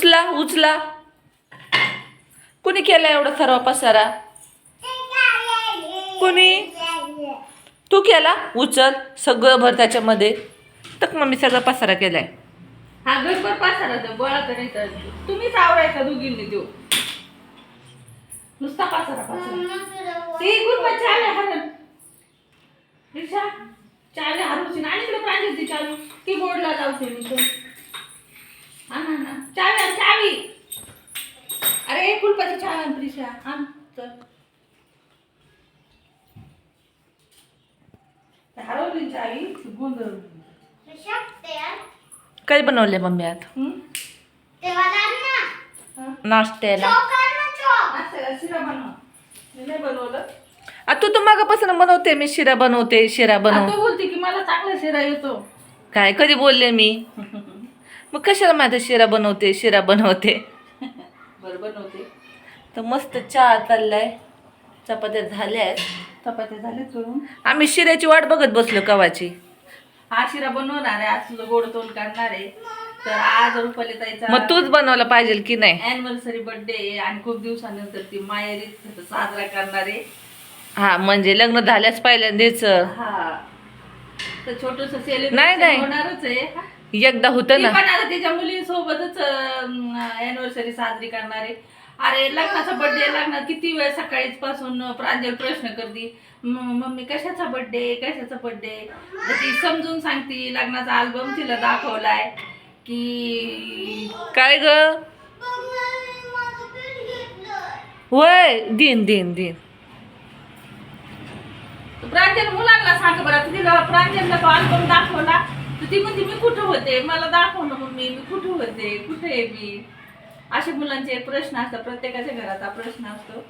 उचला उचला. कुणी केला एवढा सर्व पसारा? कुणी? तू केला? उचल. सगळं भर त्याच्यामध्ये. तर मग मी सगळा पसारा केलाय. हा गडबड पसारा तर गोळा करायचा तुम्हीच आवरायचा दोघींनी देऊ नुसता पसारा पसारा. ते गुरुबा चाले हरण रिक्षा चाले हरवशील आणि इकडे प्रांजली चालू. ती बोर्डला लावते मी आण. चावी आण, चावी. अरे कुलपाची चावी आण रिक्षा आण चल. ते हरवली चावी. गोंधळ काय बनवले मम्मी आता? हा. नाश्त्याला. नाश्त्याला शिरा बनव. मी नाही बनवलं. आ तू तर मागापासून बनवते मी शिरा बनवते शिरा आता बनव. बोलते की मला चांगला शिरा येतो. काय कधी बोलले मी? मग कशाला माझा शिरा बनवते शिरा बनवते? बरं बनवते तर मस्त चहा चाललाय. चपात्या झाल्या आहेत. चपात्या झाले करून आम्ही शिऱ्याची वाट बघत बसलो कवाची. हा शिरा बनवणार आहे. आज तुझं गोड तोंड काढणार आहे. तर आज रुपाली ताईचा मग तूच बनवला पाहिजे की नाही? अॅनिव्हर्सरी बर्थडे आहे आणि खूप दिवसानंतर ती माहेरी साजरा करणार आहे. हा म्हणजे लग्न झाल्यास पहिल्यांदाच. हा. तर छोटस नाही, सेलिब्रेशन नाही. होणारच आहे. एकदा होतं ना. पण आता तिच्या मुलीसोबतच अॅनिव्हर्सरी साजरी करणार अरे लग्नाचा बर्थडे लग्नात किती वेळ सकाळीच पासून प्रांजल प्रश्न करते. "म- मम्मी कशाचा बर्थडे कशाचा बर्थडे ती समजून सांगते लग्नाचा अल्बम तिला दाखवलाय की काय ग? होय दिन दिन दिन. प्रांजल मुलांना सांग बरं. तिला प्रांजलला तो अल्बम दाखवला. तर ती म्हणते मी कुठं होते? मला दाखव ना मम्मी मी कुठं होते? कुठे आहे मी? असे मुलांचे प्रश्न असतात प्रत्येकाच्या घराचा प्रश्न असतो.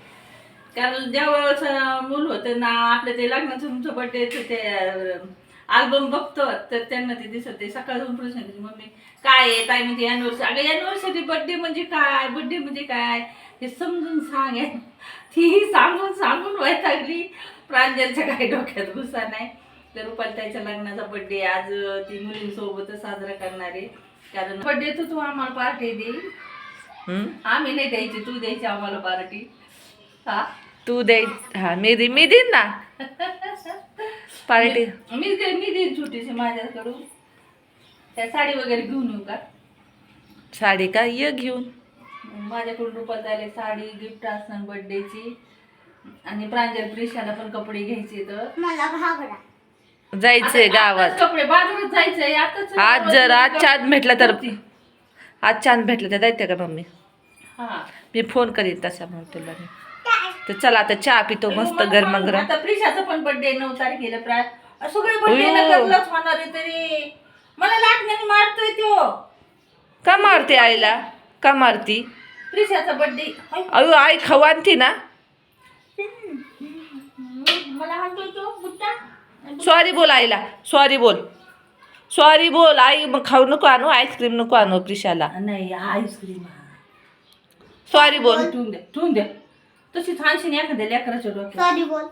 कारण ज्या वेळेस मूल होतं ना आपल्या ते लग्नाचं तुमचं बर्थडे ते अल्बम बघतो तर त्यांना ते दिसत ते सकाळ जाऊन प्रश्न केली मम्मी काय आहे? काय म्हणजे अॅनिव्हर्सरी अगं अॅनिव्हर्सरी बर्थडे म्हणजे काय? बर्थडे म्हणजे काय? हे समजून सांग ती सांगून सांगून वैतागली. प्रांजलच्या काही डोक्यात गुस्सा नाही. तर रुपालताईच्या लग्नाचा बर्थडे आज ती मुलींसोबतच साजरा करणार आहे. कारण बर्थडे तर तू आम्हाला पार्टी दे? आम्ही नाही द्यायची तू द्यायची आम्हाला पार्टी हा? तू दे हा मी दे मी देईन ना. पार्टी मी काय मी देईन छोटीशी माझ्याकडून. त्या साडी वगैरे घेऊन येऊ का? साडी का? ये घेऊन. माझ्याकडून रुपात आले साडी गिफ्ट असणार बर्थडेची आणि प्रांजल प्रिशाला पण कपडे घ्यायचे तर जायचंय गावात आताच कपडे बाजारात जायचंय आताच आज जर आज चांद भेटला तर आज चांद भेटला तर जायचं का मम्मी? हा. मी फोन करीन तसा मग तुला मी. तर चला आता चहा पितो मस्त गरमागरम. आता प्रिशाचा पण बर्थडे नऊ तारखेला प्राय. सगळे बर्थडे अयो. करलाच होणार आहे तरी. मला लागण्याने मारतोय तो. का मारते आईला? का मारती? प्रिशाचा बर्थडे अयो आई आणती ना. मला हाणतोय तो बुट्टा. सॉरी बोल आईला. सॉरी बोल. सॉरी बोल आई मग खाऊ नको आणू आईस्क्रीम नको आणू प्रिशाला. नाही आईस्क्रीम सॉरी बोल. ठेवून द्या ठेवून द्या तशी छानशी एखाद्या लेकराच्या डोक्यात.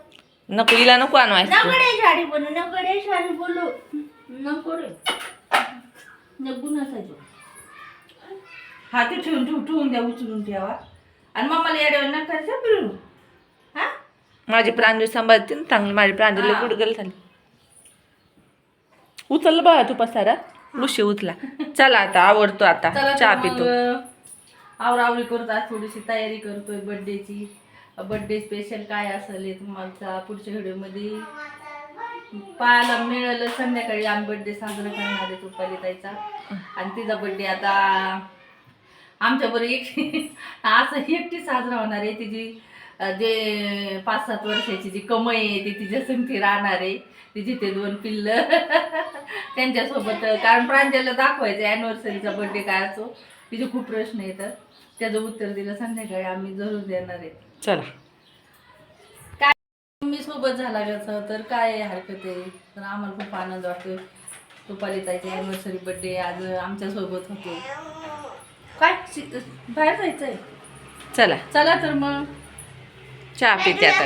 नको हिला नको आणू आईस्क्रीम नगडेश्वरी बोलू बोलू. नको रे. नको नसायचो. हा ते ठेवून ठेवून ठेवून द्या उचलून ठेवा. आणि मम्माला येड्यावर नका हा? माझी प्रांजू सांभाळते ना चांगली माझी प्रांजूला हा. गुडगल झाली. उचल बघा तू पसारा. उशी उचला. चला आता आवडतो आता. चला चहा तर पितो. मग आवरावरी करतो. आज थोडीशी तयारी करतोय बर्थडेची बर्थडे स्पेशल काय असेल हे तुम्हाला पुढच्या व्हिडिओमध्ये पाहायला मिळालं. संध्याकाळी आम्ही बर्थडे साजरा करणार आहे रुपाली ताईचा. आणि तिचा बर्थडे आता आमच्या बरोबर एक असं एकटी साजरा होणार आहे तिची. जे पाच सात वर्षाची जी कमाई आहे ती तिच्या संगती राहणार आहे. तिची ते दोन पिल्ल. त्यांच्यासोबत कारण प्रांजलला दाखवायचं अॅनिव्हर्सरीचा बर्थडे काय असो तिचे खूप प्रश्न येतात. त्याचं उत्तर दिलं संध्याकाळी आम्ही जरूर देणार आहे. चला. मी सोबत झाला कसं तर काय हरकत आहे? तर आम्हाला खूप आनंद वाटतो रुपाली ताईची अॅनिव्हर्सरी बर्थडे आज आमच्यासोबत होतो. काय बाहेर जायचंय? चला. चला तर मग. चहा पिते आता.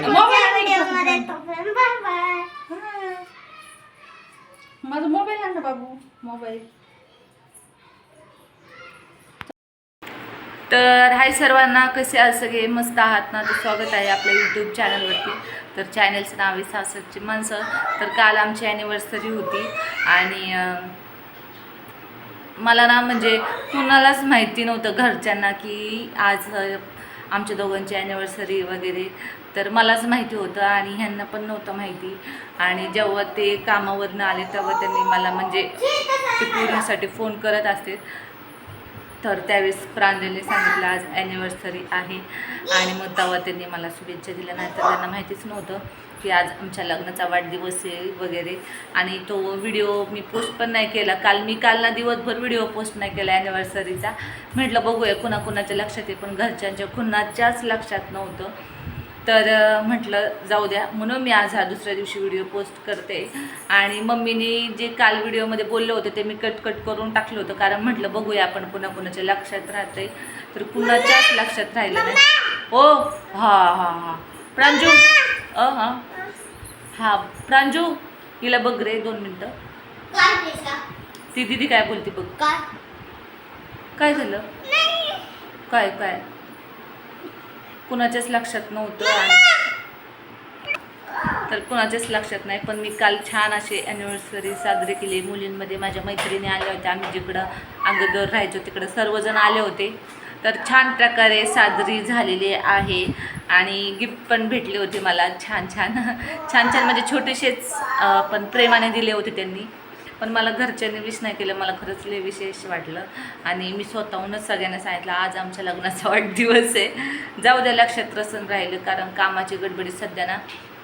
माझा मोबाईल आण ना बाबू? मोबाईल. तर हाय सर्वांना कसे आहात सगळे? मस्त आहात ना? तर स्वागत आहे आपल्या यूट्यूब चॅनलवरती तर चॅनलचं नाव आहे सासरची माणसं. तर काल आमची ॲनिव्हर्सरी होती. आणि मला ना म्हणजे कुणालाच माहिती नव्हतं घरच्यांना की आज आमच्या दोघांची ॲनिव्हर्सरी वगैरे तर मलाच माहिती होतं आणि ह्यांना पण नव्हतं माहिती. आणि जेव्हा ते कामावरनं आले तेव्हा त्यांनी मला म्हणजे ते पूर्णसाठी फोन करत असते तर त्यावेळेस प्रांजलीने सांगितलं आज ॲनिव्हर्सरी आहे. आणि मग तेव्हा त्यांनी मला शुभेच्छा दिल्या. नाही तर त्यांना माहितीच नव्हतं की आज आमच्या लग्नाचा वाढदिवस आहे वगैरे. आणि तो व्हिडिओ मी पोस्ट पण नाही केला. काल मी काल ना दिवसभर व्हिडिओ पोस्ट नाही केला ॲनिव्हर्सरीचा म्हटलं बघूया कुणाकुणाच्या लक्षात आहे. पण घरच्यांच्या कुणाच्याच लक्षात नव्हतं. तर म्हटलं जाऊ द्या. म्हणून मी आज हा दुसऱ्या दिवशी व्हिडिओ पोस्ट करते. आणि मम्मीने जे काल व्हिडिओमध्ये बोलले होते ते मी कट कट करून टाकलं होतं. कारण म्हटलं बघूया आपण कुणाकुणाच्या लक्षात राहते तर कुणाच्याच लक्षात राहिलं नाही. ओ हां हां हां. प्रांजू अ हां. हां प्रांजू हिला बघ रे दोन मिनटं? ती दिदी काय बोलते बघ. काय? काय झालं? काय काय? कुणाच्याच लक्षात नव्हतं तर कुणाच्याच लक्षात नाही पण मी काल छान असे ॲनिव्हर्सरी साजरी केली. मुलींमध्ये माझ्या मैत्रिणी आल्या होत्या. आम्ही जिकडं अगोदर राहायचो तिकडं सर्वजण आले होते. तर छान प्रकारे साजरी झालेली आहे आणि गिफ्ट पण भेटले होते मला. छान छान छान छान म्हणजे छोटेसेच पण प्रेमाने दिले होते त्यांनी. पण मला घरच्यांनी विश नाही केलं. मला खरंच लय विशेष वाटलं. आणि मी स्वतःहूनच सगळ्यांना सांगितलं आज आमच्या लग्नाचा वाढदिवस आहे. जाऊ द्या लक्षात रसन राहिलं. कारण कामाची गडबडीत सध्या ना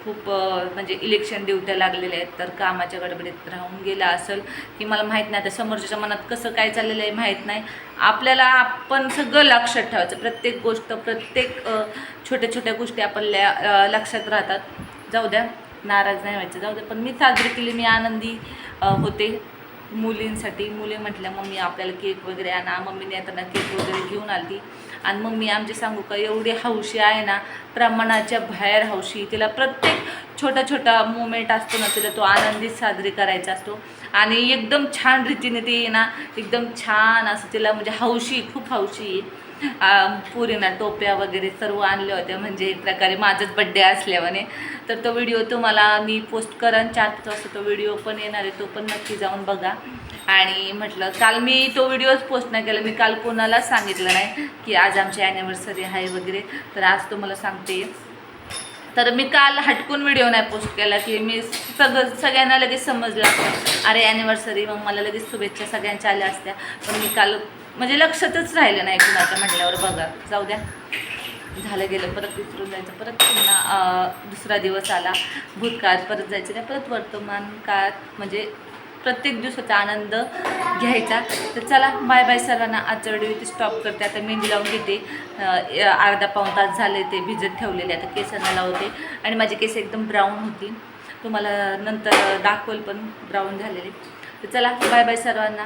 खूप म्हणजे इलेक्शन ड्युट्या लागलेल्या आहेत. तर कामाच्या गडबडीत राहून गेला असेल की मला माहीत नाही आता समोरच्याच्या मनात कसं काय चाललेलं आहे माहीत नाही. आपल्याला आपण सगळं लक्षात ठेवायचं. प्रत्येक गोष्ट प्रत्येक छोट्या छोट्या गोष्टी आपल्या लक्षात राहतात. जाऊ द्या नाराज नाही व्हायचं. जाऊ द्या पण मी साजरी केली मी आनंदी होते मुलींसाठी. मुले म्हटल्या मम्मी आपल्याला केक वगैरे आणा. मम्मीने येताना केक वगैरे घेऊन आली. आणि मम्मी आमची सांगू का एवढी हौशी आहे ना प्रमाणाच्या बाहेर हौशी. तिला प्रत्येक छोटा छोटा मुवमेंट असतो ना तिला तो आनंदीत साजरी करायचा असतो. आणि एकदम छान रीतीने ती ना एकदम छान असं तिला म्हणजे हौशी खूप हौशी. आहे पुरीना टोप्या वगैरे सर्व आणल्या होत्या. म्हणजे एक प्रकारे माझंच बड्डे असल्याने तर तो व्हिडिओ तुम्हाला मी पोस्ट करेन. चार पाच वाजता तो व्हिडिओ पण येणार आहे. तो पण नक्की जाऊन बघा. आणि म्हटलं काल मी तो व्हिडिओच पोस्ट नाही केला. मी काल कोणालाच सांगितलं नाही की आज आमची ॲनिव्हर्सरी आहे वगैरे. तर आज तुम्हाला सांगते. तर मी काल हटकून व्हिडिओ नाही पोस्ट केला की मी सगळं सगळ्यांना लगेच समजलं. असतं अरे ॲनिव्हर्सरी मग मला लगेच शुभेच्छा सगळ्यांच्या आल्या असत्या. पण मी काल म्हणजे लक्षातच राहिलं नाही कुणाच्या म्हटल्यावर बघा. जाऊ द्या. झालं गेलं परत विसरून जायचं परत पुन्हा दुसरा दिवस आला. भूतकाळात परत जायचं नाही परत वर्तमान काळात म्हणजे प्रत्येक दिवसाचा आनंद घ्यायचा. तर चला बाय बाय सर्वांना. आजचा व्हिडिओ इथे स्टॉप करते. आता मेहंदी लावून घेते. अर्धा पाऊण तास झाले ते भिजत ठेवलेले. आता केसांना लावते. आणि माझी केस एकदम ब्राऊन होती तुम्हाला नंतर दाखवल पण ब्राऊन झालेले. तर चला बाय बाय सर्वांना.